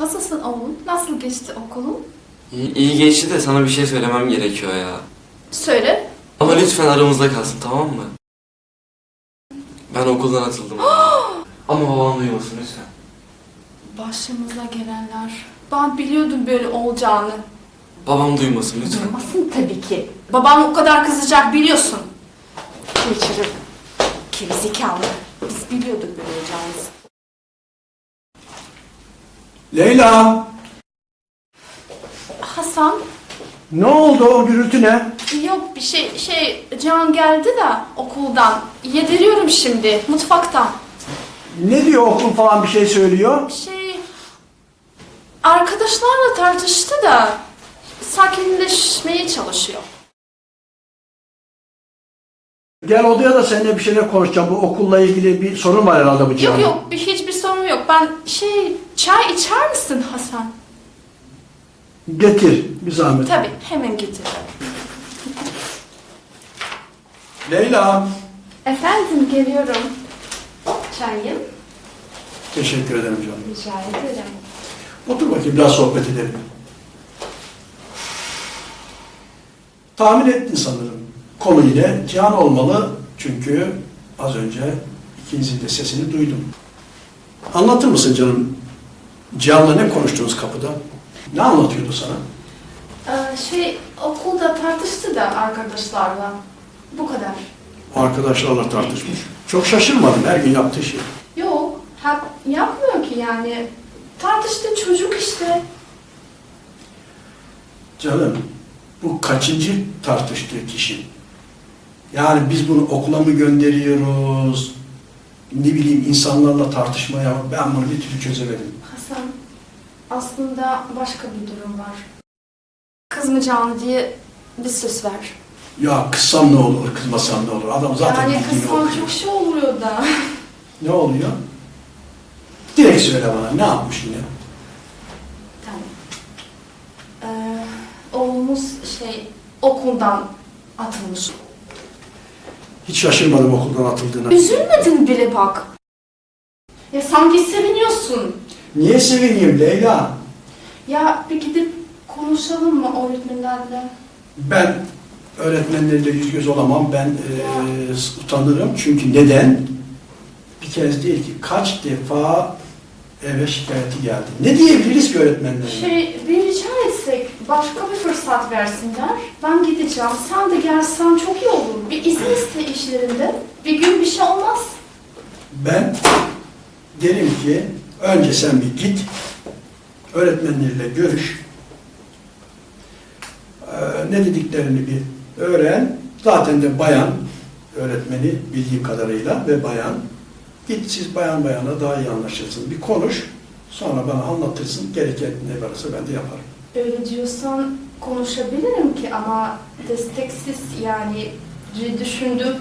Nasılsın oğlum? Nasıl geçti okulun? İyi, iyi geçti de sana bir şey söylemem gerekiyor ya. Söyle. Ama lütfen aramızda kalsın tamam mı? Ben okuldan atıldım. Ama babam duymasın lütfen. Başımıza gelenler. Ben biliyordum böyle olacağını. Babam duymasın lütfen. Duymasın tabii ki. Babam o kadar kızacak biliyorsun. Geçirim. Gerizekalı. Biz biliyorduk böyle olacağımızı. Leyla! Hasan, Ne oldu o gürültü ne? yok bir şey, şey, Can geldi de okuldan. Yediriyorum şimdi, mutfaktan. Ne diyor okul falan bir şey söylüyor? Şey, arkadaşlarla tartıştı da sakinleşmeye çalışıyor. Gel odaya da seninle bir şeyler konuşacağım. Bu okulla ilgili bir sorun var herhalde bu Yok cihanın. yok, bir, hiçbir sorun yok. Ben şey, çay içer misin Hasan? Getir bir zahmet. Tabii, hemen getiririm. Leyla! Efendim, geliyorum. Çayım. Teşekkür ederim canım. Rica ederim. Otur bakayım biraz sohbet edelim. Tahmin ettin sanırım. Konu yine Cihan olmalı. Çünkü az önce ikinizin de sesini duydum. Anlatır mısın canım? Cihan'la ne konuştunuz kapıda? Ne anlatıyordu sana? Ee, şey, okulda tartıştı da arkadaşlarla. Bu kadar. Arkadaşlarla tartışmış. Çok şaşırmadım her gün yaptığı şey. Yok, hep yapmıyor ki yani. Tartıştı çocuk işte. Canım, bu kaçıncı tartıştığı kişi? Yani biz bunu okula mı gönderiyoruz? Ne bileyim insanlarla tartışmaya ben bunu bir türlü çözemedim. Hasan, aslında başka bir durum var. Kızmayacağını diye bir söz ver. Ya kızsam ne olur, kızmasam ne olur? Adam zaten yani bildiğini kızsan okuyor. çok şey oluyor da. Ne oluyor? Direkt söyle bana, ne yapmış yine? tamam. Ee, oğlumuz şey, okuldan atılmış. Hiç şaşırmadım okuldan atıldığına. Üzülmedin bile bak. Ya sanki seviniyorsun. Niye sevineyim Leyla? Ya bir gidip konuşalım mı öğretmenlerle? Ben öğretmenlerle yüz göz olamam. Ben eee, utanırım. Çünkü neden? Bir kez değil ki kaç defa eve şikayeti geldi. Ne diyebiliriz ki öğretmenlere? Şey, bir rica başka bir fırsat versinler. Ben gideceğim. Sen de gelsen çok iyi olur. Bir izin iste işlerinde. Bir gün bir şey olmaz. Ben derim ki önce sen bir git, öğretmenlerle görüş, Eee, ne dediklerini bir öğren. Zaten de bayan öğretmeni bildiğim kadarıyla ve bayan. Git siz bayan bayana daha iyi anlaşırsın. Bir konuş, sonra bana anlatırsın. Gereken ne varsa ben de yaparım. Öyle diyorsan konuşabilirim ki ama desteksiz yani düşündüm.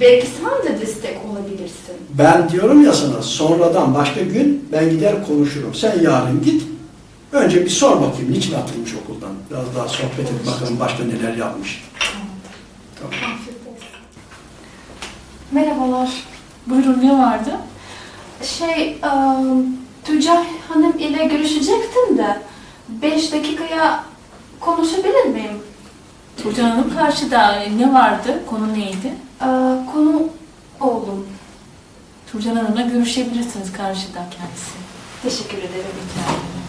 Belki sen de destek olabilirsin. Ben diyorum ya sana sonradan başka gün ben gider konuşurum. Sen yarın git. Önce bir sor bakayım niçin atılmış okuldan. Biraz daha sohbet et bakalım başka neler yapmış. Tamam. Merhabalar. Buyurun ne vardı? Şey, ıı, Tüccar Hanım ile görüşecektim de 5 dakikaya konuşabilir miyim? Turcan Hanım karşıda. Ne vardı? Konu neydi? Ee, konu oğlum. Turcan Hanım'la görüşebilirsiniz karşıda kendisi. Teşekkür ederim. Rica ederim.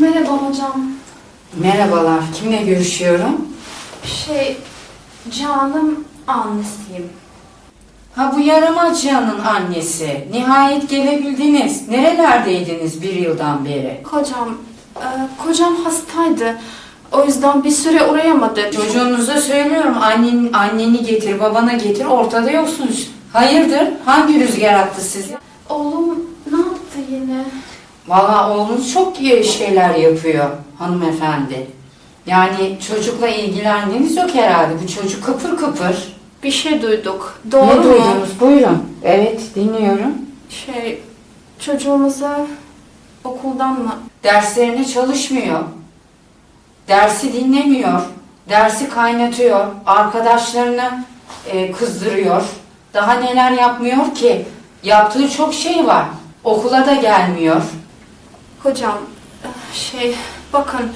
Merhaba hocam. Merhabalar, kimle görüşüyorum? Şey, Canım annesiyim. Ha bu yaramaz Cihan'ın annesi. Nihayet gelebildiniz. Nerelerdeydiniz bir yıldan beri? Kocam, e, kocam hastaydı. O yüzden bir süre uğrayamadı. Çocuğunuza söylüyorum annen, anneni getir, babana getir, ortada yoksunuz. Hayırdır? Hangi rüzgar attı sizi? Oğlum ne yaptı yine? Valla oğlunuz çok iyi şeyler yapıyor hanımefendi. Yani çocukla ilgilendiğiniz yok herhalde. Bu çocuk kıpır kıpır. Bir şey duyduk. Doğru ne mu? duydunuz? Buyurun. Evet, dinliyorum. Şey, çocuğumuza okuldan mı? Derslerine çalışmıyor. Dersi dinlemiyor. Dersi kaynatıyor. Arkadaşlarını e, kızdırıyor. Daha neler yapmıyor ki? Yaptığı çok şey var. Okula da gelmiyor. Hocam eh, şey bakın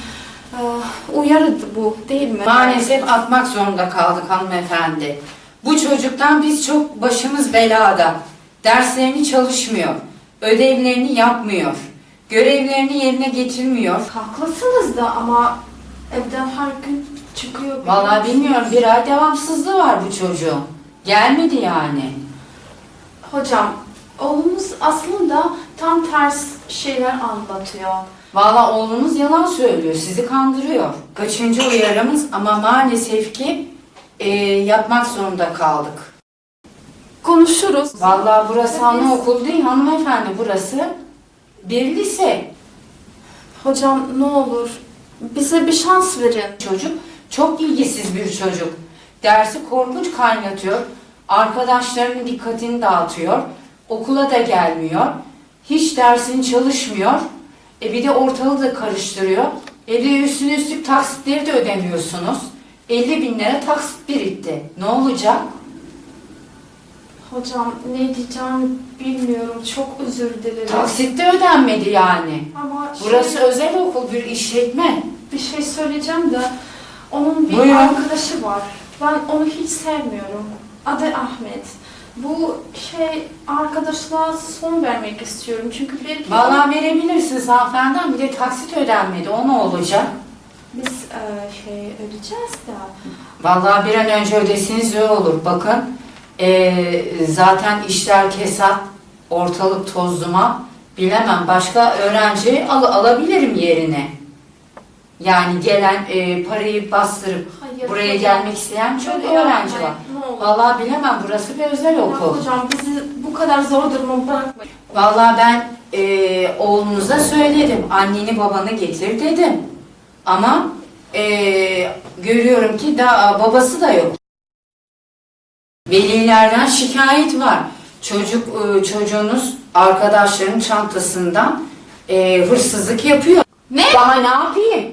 eh, uyarıdı bu değil mi? Maalesef atmak zorunda kaldık hanımefendi. Bu çocuktan biz çok başımız belada. Derslerini çalışmıyor. Ödevlerini yapmıyor. Görevlerini yerine getirmiyor. Haklısınız da ama evden her gün çıkıyor. Vallahi bilmiyorum bir ay devamsızlığı var bu çocuğun. Gelmedi yani. Hocam oğlumuz aslında tam ters şeyler anlatıyor. Vallahi oğlunuz yalan söylüyor, sizi kandırıyor. Kaçıncı uyarımız ama maalesef ki e, yapmak zorunda kaldık. Konuşuruz. Vallahi burası anaokul değil hanımefendi, burası bir lise. Hocam ne olur bize bir şans verin. Çocuk çok ilgisiz bir çocuk. Dersi korkunç kaynatıyor. Arkadaşlarının dikkatini dağıtıyor. Okula da gelmiyor. Hiç dersini çalışmıyor. E bir de ortalığı da karıştırıyor. E bir de üstüne üstlük taksitleri de ödemiyorsunuz. 50 bin lira taksit birikti. Ne olacak? Hocam ne diyeceğimi bilmiyorum. Çok özür dilerim. Taksit de ödenmedi yani. Ama şey, Burası özel okul, bir işletme. bir şey söyleyeceğim de onun bir Buyurun. arkadaşı var. Ben onu hiç sevmiyorum. Adı Ahmet. Bu şey arkadaşlığa son vermek istiyorum. Çünkü belki Vallahi verebilirsiniz hanımefendi bir de taksit ödenmedi. O ne olacak? Biz e, şey öleceğiz de. Vallahi bir an önce ödesiniz iyi olur. Bakın eee, zaten işler kesat, ortalık toz duman. Bilemem başka öğrenci al, alabilirim yerine. Yani gelen eee, parayı bastırıp Hayır, buraya hocam. gelmek isteyen çok Böyle öğrenci yapmayın, var. Ne olur. Vallahi bilemem burası bir özel Ya okul. hocam bizi bu kadar zor duruma bırakmayın. Vallahi ben eee oğlunuza söyledim. Anneni babanı getir dedim. Ama eee, görüyorum ki daha babası da yok. Velilerden şikayet var. Çocuk eee, çocuğunuz arkadaşlarının çantasından eee, hırsızlık yapıyor. Ne? Daha ne yapayım?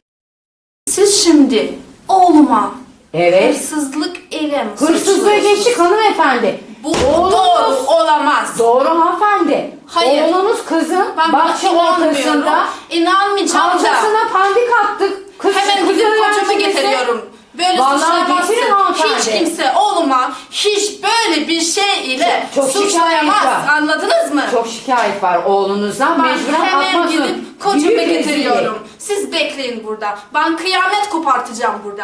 Siz şimdi oğluma Evet. hırsızlık eylem Hırsızlığı geçtik hanımefendi. Bu Oğlunuz- doğru olamaz. Doğru hanımefendi. Hayır. Oğlunuz kızın Ben bahçe buna inanmıyorum. ortasında İnanmayacağım da. Pandik attık. Kız, Hemen kız gidip öğrencimize- getiriyorum. Böyle Vallahi suçlamazsın. getirin hanımefendi. Hiç kimse oğluma hiç böyle bir şey ile Çok- çok şikayet suçlayamaz. var. Anladınız mı? Çok şikayet var oğlunuzdan. ben Mecburen hemen atmasın. gidip Büyük rezillik. getiriyorum. Siz bekleyin burada. Ben kıyamet kopartacağım burada.